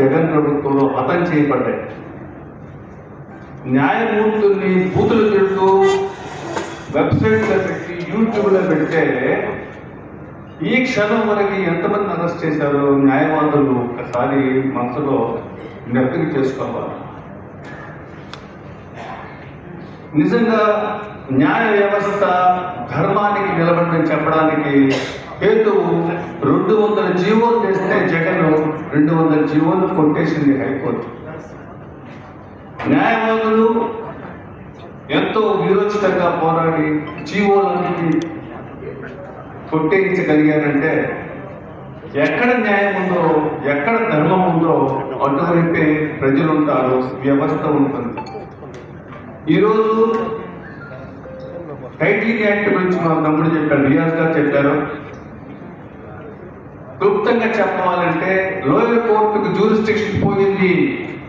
జగన్ ప్రభుత్వంలో హతం చేయబడ్డాయి. న్యాయమూర్తుల్ని బూతులు తిడుతూ వెబ్సైట్లో పెట్టి యూట్యూబ్లో పెడితే ఈ క్షణం వరకు ఎంతమంది అరెస్ట్ చేశారో? న్యాయవాదులు ఒకసారి మనసులో నెప్పకి చేసుకోవాలి. నిజంగా న్యాయ వ్యవస్థ ధర్మానికి నిలబడని చెప్పడానికి హేతు రెండు వందల జీవోలు తెస్తే జగన్ రెండు వందల జీవోలు కొట్టేసింది హైకోర్టు. న్యాయవాదులు ఎంతో వీరోచితంగా పోరాడి జీవోలన్నింటినీ కొట్టేయించగలిగారంటే ఎక్కడ న్యాయం ఉందో ఎక్కడ ధర్మం ఉందో అటువైపే ప్రజలు ఉంటారు వ్యవస్థ ఉంటుంది. ఈరోజు టైటిలింగ్ యాక్ట్ గురించి మా తమ్ముడు చెప్పారు రియాజ్ గారు చెప్పారు. క్లుప్తంగా చెప్పాలంటే లోయర్ కోర్టుకు జూరిస్టిక్షన్ పోయింది.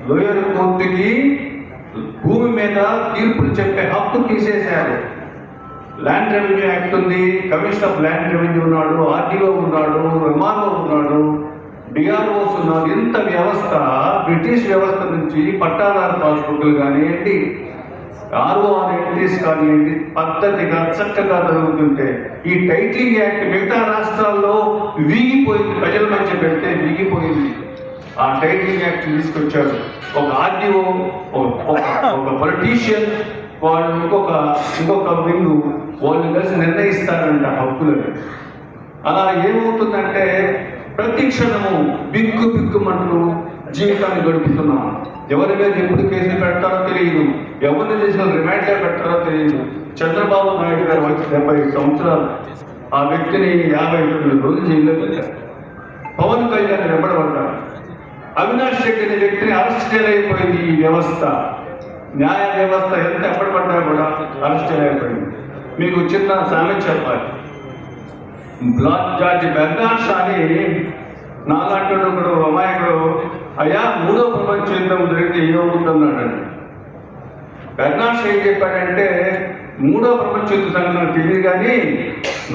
లోయర్ కోర్టుకి భూమి మీద తీర్పులు చెప్పే హక్కు తీసేశారు. ల్యాండ్ రెవెన్యూ యాక్ట్ ఉంది కమిషన్ ఆఫ్ ల్యాండ్ రెవెన్యూ ఉన్నాడు ఆర్టీఓ ఉన్నాడు ఎంఆర్ఓ ఉన్నాడు డిఆర్ఓస్ ఉన్నారు ఇంత వ్యవస్థ బ్రిటిష్ వ్యవస్థ నుంచి పట్టాదారు పాస్బుక్లు కానివ్వండి ఆర్ఓఆర్ ఎంట్రీస్ కానివ్వండి పద్ధతిగా చక్కగా జరుగుతుంటే ఈ టైటిలింగ్ యాక్ట్ మిగతా రాష్ట్రాల్లో వీగిపోయింది. ప్రజల మధ్య పెడితే వీగిపోయింది. ఆ టైటిల్ యాక్ట్ తీసుకొచ్చారు. ఒక ఆర్డీఓ ఒక ఒక పొలిటీషియన్ వాళ్ళు ఇంకొక ఇంకొక వింగ్ వాళ్ళు కలిసి నిర్ణయిస్తారంట హక్కులను. అలా ఏమవుతుందంటే ప్రతి క్షణము బిక్కు బిక్కుమంటూ జీవితాన్ని గడుపుతున్నాం. ఎవరి మీద ఎప్పుడు కేసులు పెడతారో తెలియదు. ఎవరిని చేసిన రిమాండ్లో పెడతారో తెలియదు. చంద్రబాబు నాయుడు గారు వచ్చి డెబ్బై సంవత్సరాలు ఆ వ్యక్తిని యాభై తొమ్మిది రోజులు జైల్లో పెట్టారు. పవన్ కళ్యాణ్ వెంబడబడ్డారు అవినాష్ రెడ్డి అనే వ్యక్తిని అరెస్ట్ చేయలేకపోయింది ఈ వ్యవస్థ. న్యాయ వ్యవస్థ ఎంత ఎప్పటిపడ్డా కూడా అరెస్ట్ చేయలేకపోయింది. మీకు చిన్న సామెత చెప్పాలి. బ్లాక్ జార్జ్ బెర్నాడ్ షాని నాలాంటి ఒకడు అమాయకుడు. అయ్యా మూడో ప్రపంచ యుద్ధం జరిగితే ఏమవుతున్నాడండి బెర్నాడ్ షా ఏం చెప్పాడంటే మూడో ప్రపంచ యుద్ధ సంఘటన నాకు తెలియదు కానీ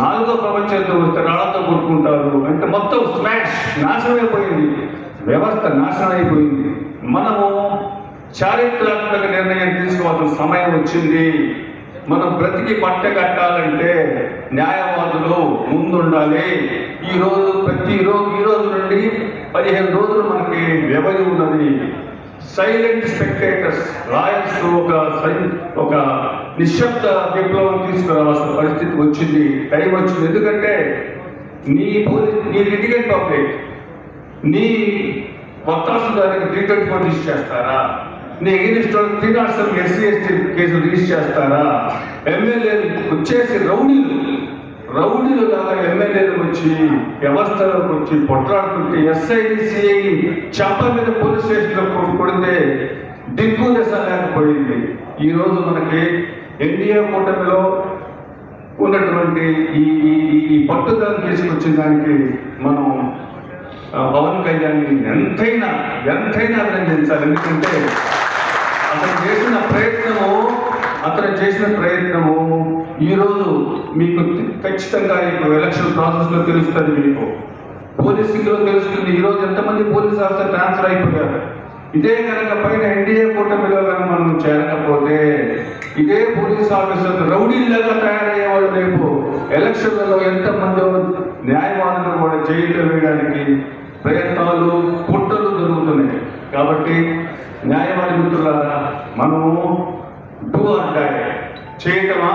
నాలుగో ప్రపంచ యుద్ధం వస్తే రాళ్ళతో కొట్టుకుంటారు అంటే మొత్తం స్మాష్ నాశనమైపోయింది. వ్యవస్థ నాశనం అయిపోయింది. మనము చారిత్రాత్మక నిర్ణయం తీసుకోవాల్సిన సమయం వచ్చింది. మనం బ్రతికి పట్ట కట్టాలంటే న్యాయవాదులు ముందుండాలి. ఈ రోజు ప్రతి ఈ రోజు నుండి పదిహేను రోజులు మనకి వ్యవధి ఉన్నది. సైలెంట్ స్పెక్టేటర్స్ రాయల్స్ ఒక సై- ఒక నిశ్శబ్ద విప్లవం తీసుకురావాల్సిన పరిస్థితి వచ్చింది. టైం వచ్చింది. ఎందుకంటే నీ పోలీస్ నీ లిటిగెంట్ పబ్లిక్ నీ వత్తాసుదారికి త్రీ ట్వంటీ ఫోర్ రిజిస్టర్ చేస్తారా? నీ against three not seven SC ST case register చేస్తారా? ఎమ్మెల్యేలు వచ్చేసి రౌడీలు. రౌడీలు లాగా ఎమ్మెల్యేలు వచ్చి వ్యవస్థలోకి వచ్చి పొట్లాడుతుంటే ఎస్ఐసిఐ సిఐ మీద పోలీస్ స్టేషన్లో కొడితే దిక్కు దశ లేకపోయింది. ఈరోజు మనకి ఎన్డీఏ కూటమిలో ఉన్నటువంటి ఈ ఈ- పట్టుదల తీసుకొచ్చిన దానికి మనం పవన్ కళ్యాణ్ ఎంతైనా ఎంతైనా అభినందించాలి. ఎందుకంటే అతను చేసిన ప్రయత్నము అతను చేసిన ప్రయత్నము ఈరోజు మీకు ఖచ్చితంగా ఇప్పుడు ఎలక్షన్ ప్రాసెస్లో తెలుస్తుంది మీకు. పోలీసింగ్లో తెలుస్తుంది. ఈరోజు ఎంతమంది పోలీస్ ఆఫీసర్ ట్రాన్స్ఫర్ అయిపోయారు. ఇదే కనుక పైన ఎన్డీఏ కూటమిలో కనుక మనం చేరకపోతే ఇదే పోలీస్ ఆఫీసర్ తయారయ్యే తయారయ్యేవాళ్ళు రేపు ఎలక్షన్లలో ఎంతమంది న్యాయవాదులు కూడా జైల్లో వేయడానికి ప్రయత్నాలు కుట్రలు జరుగుతున్నాయి. కాబట్టి న్యాయవాది మిత్రులారా మనము డూ అంటాయి చేయటమా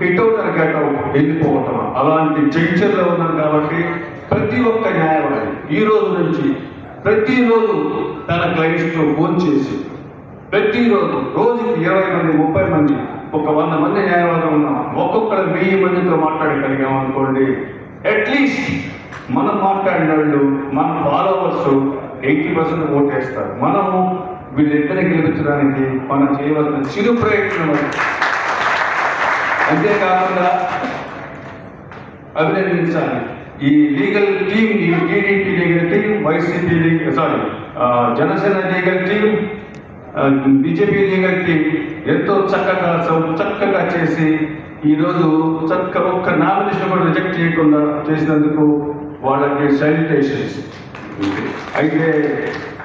హిట్అవుట్ అని గెట్అవుట్ వెళ్ళిపోవటమా? అలాంటి జంక్షన్లో ఉన్నాం కాబట్టి ప్రతి ఒక్క న్యాయవాది ఈ రోజు నుంచి ప్రతిరోజు తన క్లయింట్స్తో ఫోన్ చేసి ప్రతిరోజు రోజుకి ఇరవై మంది ముప్పై మంది ఒక వంద మంది న్యాయవాదులు ఉన్నాం. ఒక్కొక్కరు వెయ్యి మందితో మాట్లాడగలిగాం అనుకోండి అట్లీస్ట్ మనం మాట్లాడిన వాళ్ళు మన ఫాలోవర్స్ ఎయిటీ పర్సెంట్ ఓటేస్తారు. మనము వీళ్ళిద్దరిని గెలిపించడానికి మనం చేయవలసిన చిరు ప్రయత్నం అంతేకాకుండా అభినందించాలి. ఈ legal team TDP legal team YCP legal sorry Janasena legal team BJP legal team ఎంతో చక్కగా చక్కగా చేసి ఈరోజు చక్క ఒక్క నామినేషన్ కూడా రిజెక్ట్ చేయకుండా చేసినందుకు వాళ్ళకి సైలిటేషన్స్ అయితే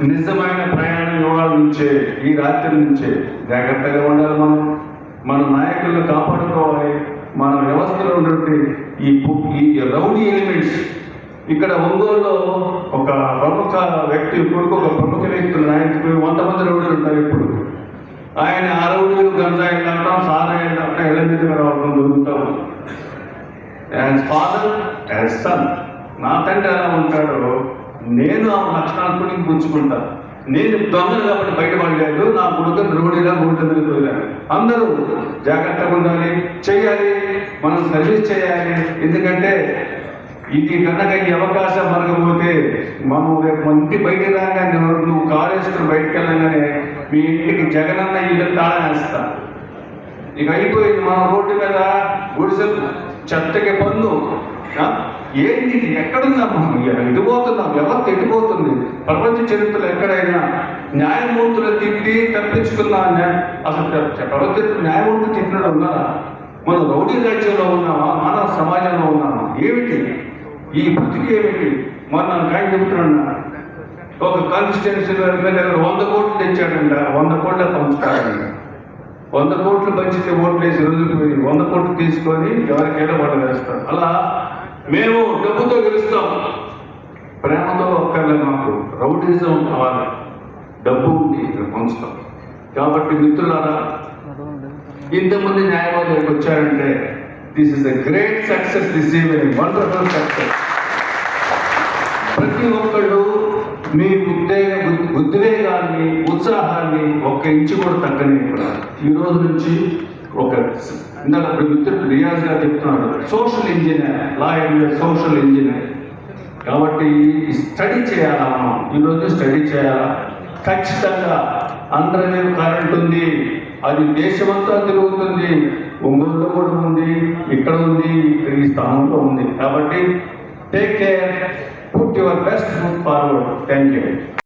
నిజమైన ప్రయాణం ఇవాళ నుంచే ఈ రాత్రి నుంచే జాగ్రత్తగా ఉండాలి మనం. మన నాయకులను కాపాడుకోవాలి. మన వ్యవస్థలో ఉన్నటువంటి ఈ ఈ రౌడీ ఎలిమెంట్స్ ఇక్కడ ఒంగోలులో ఒక ప్రముఖ వ్యక్తి కొడుకు ఒక ప్రముఖ వ్యక్తులు ఉన్నాడు. వంద మంది రౌడీలు ఉంటారు ఇప్పుడు. ఆయన ఆ రౌడీలు గంజాయి లాంటాం సారాయి లాంటాం ఇళ్ళ మీద రావడం దొరుకుతాం యాజ్ ఫాదర్ యాజ్ సన్ నా తండ్రి ఎలా ఉంటాడో నేను ఆ లక్షణాలు కూడా పుంజుకుంటా నేను దొంగలు కాబట్టి బయటపడలేదు నా కొడుకు రోడ్డుగా ఉంటుంది పోయాను అందరూ జాగ్రత్తగా ఉండాలి చేయాలి మనం సర్వీస్ చేయాలి. ఎందుకంటే ఇది కనుక ఈ అవకాశం మనకపోతే మనం రేపు మంచి బయట రాగానే నువ్వు కారు వేసుకుని బయటకు వెళ్ళగానే మీ ఇంటికి జగనన్న ఇల్లు తాళనేస్తా ఇక అయిపోయింది మనం రోడ్డు మీద గుడిసెలు చెత్తకి పన్ను ఏంటి? ఇది? ఎక్కడున్నాం మనం? ఎటు వ్యవస్థ ఎటుపోతుంది ప్రపంచ చరిత్రలో ఎక్కడైనా న్యాయమూర్తులు తిట్టి తప్పించుకున్నా అసలు ప్రపంచ న్యాయమూర్తులు తిట్టినట్టు ఉన్నారా మనం రౌడీ రాజ్యంలో ఉన్నామా? మానవ సమాజంలో ఉన్నామా? ఏమిటి? ఈ బతికి ఏమిటి? మొన్న కాయ చెప్తున్నా ఒక కాన్స్టిట్యున్సీ దగ్గర వంద కోట్లు తెచ్చాడంట. వంద కోట్ల పంచుతాడంట వంద కోట్లు పంచితే ఓట్లు వేసి రోజులు పోయి వంద కోట్లు తీసుకొని ఎవరికైనా వాళ్ళు వేస్తారు. అలా మేము డబ్బుతో గెలుస్తాం. ప్రేమతో ఒక్కర్లే మాకు రౌడిజం కావాలి. డబ్బు ఉంది పంచుతాం కాబట్టి మిత్రులారా ఇంతమంది న్యాయవాదులకు వచ్చారంటే this is a great success this evening wonderful success ప్రతి ఒక్కళ్ళు మీ ఉద్వేగ ఉద్వేగాన్ని ఉత్సాహాన్ని ఒక్క ఇంచు కూడా తగ్గని ఈ రోజు నుంచి ఒక ఇందాక అప్పుడు మిత్రుడు రియాజ్ గారు చెప్తున్నాడు. సోషల్ ఇంజనీర్ లా సోషల్ ఇంజనీర్. కాబట్టి స్టడీ చేయాలా మనం? ఈరోజు స్టడీ చేయాలా? ఖచ్చితంగా అందరి కరెంట్ ఉంది అది దేశమంతా తిరుగుతుంది. ఒంగోలులో కూడా ఉంది ఇక్కడ ఉంది ఇక్కడ ఈ స్థానంలో ఉంది. కాబట్టి take care put your best foot forward thank you